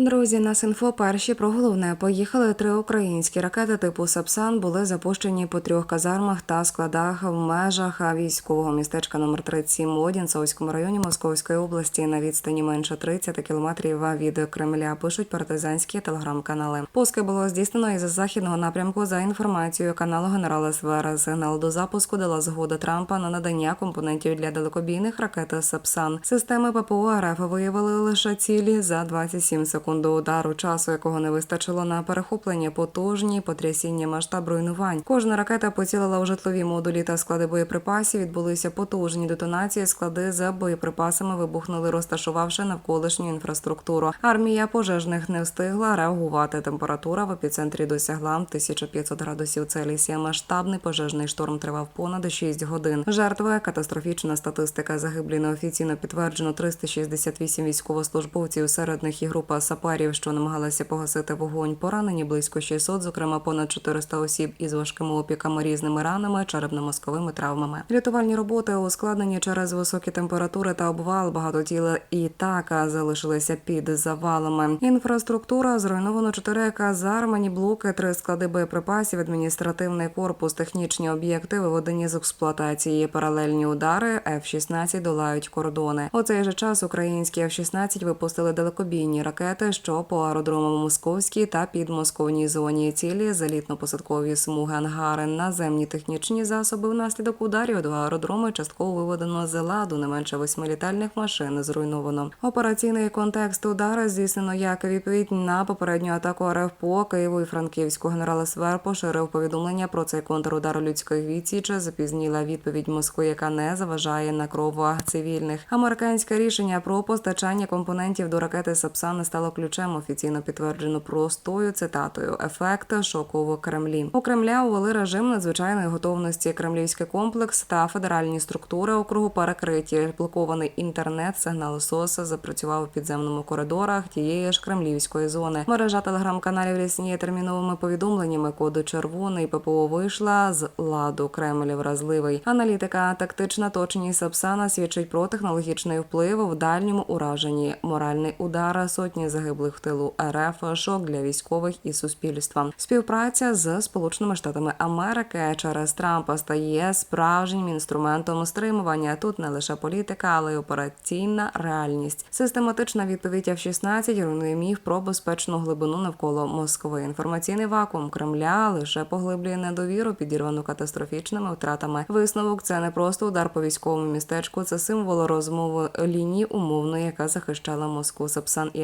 Друзі, нас інфо перші про головне поїхали. Три українські ракети типу Сапсан були запущені по трьох казармах та складах в межах військового містечка номер 37 у Одінцовському районі Московської області на відстані менше 30 кілометрів від Кремля. Пишуть партизанські телеграм-канали. Пуски було здійснено із західного напрямку за інформацією каналу генерала Свера. Сигнал до запуску дала згода Трампа на надання компонентів для далекобійних ракет Сапсан. Системи ППО РФ виявили лише цілі за 27 секунд до удару, часу якого не вистачило на перехоплення, потужні потрясіння масштаб руйнувань. Кожна ракета поцілила у житлові модулі та склади боєприпасів. Відбулися потужні детонації. Склади за боєприпасами вибухнули, розташувавши навколишню інфраструктуру. Армія пожежних не встигла реагувати. Температура в епіцентрі досягла 1500 градусів Цельсія. Масштабний пожежний шторм тривав понад 6 годин. Жертви катастрофічна статистика. Загиблі неофіційно підтверджено 368 військовослужбовців. Серед них і група саперів, що намагалася погасити вогонь. Поранені близько 600, зокрема понад 400 осіб із важкими опіками, різними ранами, черепно-мозковими травмами. Рятувальні роботи ускладнені через високі температури та обвал. Багато тіл і так залишилися під завалами. Інфраструктура зруйновано чотири казармані блоки, три склади боєприпасів, адміністративний корпус, технічні об'єкти виведені з експлуатації. Паралельні удари F-16 долають кордони. У цей же час українські F-16 випустили далекобійні ракети, що по аеродромам Московській та підмосковній зоні цілі залітно-посадкові смуги ангари, наземні технічні засоби. Внаслідок ударів два аеродроми частково виведено з ладу. Не менше восьми літальних машин зруйновано. Операційний контекст удару здійснено як відповідь на попередню атаку РФ по Києву і Франківську. Генерал СВР поширив повідомлення про цей контрудар людської відсіч. Запізніла відповідь Москви, яка не заважає на кров цивільних. Американське рішення про постачання компонентів до ракети Сапсан стало ключем. Офіційно підтверджено простою цитатою. Ефект шоку в Кремлі. У Кремля увели режим надзвичайної готовності. Кремлівський комплекс та федеральні структури округу перекриті. Блокований інтернет, сигнал СОС запрацював у підземному коридорах тієї ж кремлівської зони. Мережа телеграм-каналів рісніє терміновими повідомленнями. Коду червоний ППО вийшла з ладу. Кремль вразливий. Аналітика тактична точність Сапсана свідчить про технологічний вплив в дальньому ураженні. Моральний удар сотні загиблих в тилу РФ, шок для військових і суспільства. Співпраця з Сполученими Штатами Америки через Трампа стає справжнім інструментом стримування. Тут не лише політика, але й операційна реальність. Систематична відповідь F-16 руйнує міф про безпечну глибину навколо Москви. Інформаційний вакуум Кремля лише поглиблює недовіру, підірвану катастрофічними втратами. Висновок це не просто удар по військовому містечку, це символ розмови лінії умовної, яка захищала Москву. Сапсан і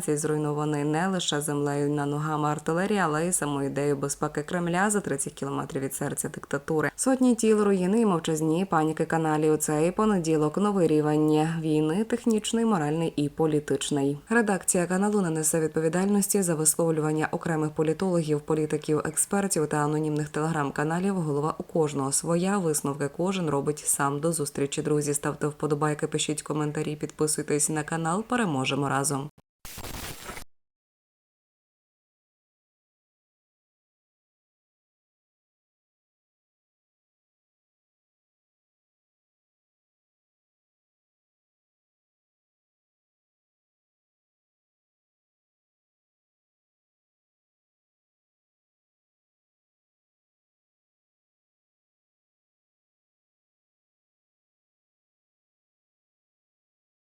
F-16 зруйнований не лише землею на ногами артилерії, але й самою ідеєю безпеки Кремля за 30 кілометрів від серця диктатури. Сотні тіл, руїни і мовчазні паніки каналів. У цей понеділок новий рівень війни, технічний, моральний і політичний. Редакція каналу не несе відповідальності за висловлювання окремих політологів, політиків, експертів та анонімних телеграм-каналів. Голова у кожного своя висновки кожен робить сам. До зустрічі, друзі. Ставте вподобайки, пишіть коментарі, підписуйтесь на канал. Переможемо разом.